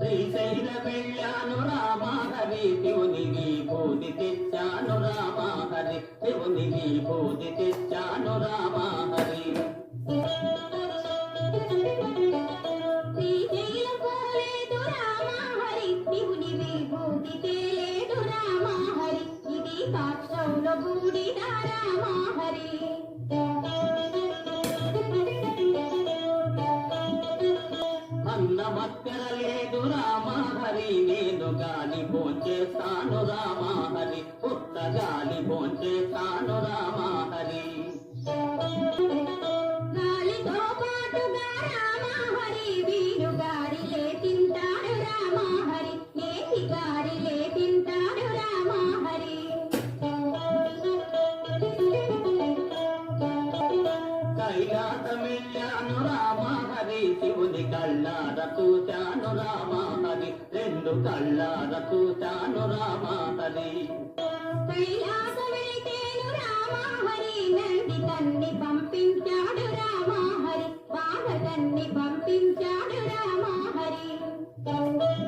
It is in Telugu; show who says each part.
Speaker 1: శ్రీశైల వెళ్ళాను రామ హరి శివుని విభూతి తెచ్చాను రామ హరి శివుని విభూతి తెచ్చాను రామ హరి
Speaker 2: శ్రీశైలం పోలేదు రామ హరి
Speaker 1: గాలి భోంచేస్తాను రామ హరి పుట్ట గాలి భోంచేస్తాను రామ హరి
Speaker 2: పాటుగా రామ
Speaker 1: కళ్ళార చూశాను రామా తల్లి రెండు కళ్ళార చూశాను రామా
Speaker 2: తల్లి పంపించాడు రామా హరి బాధ పంపించాడు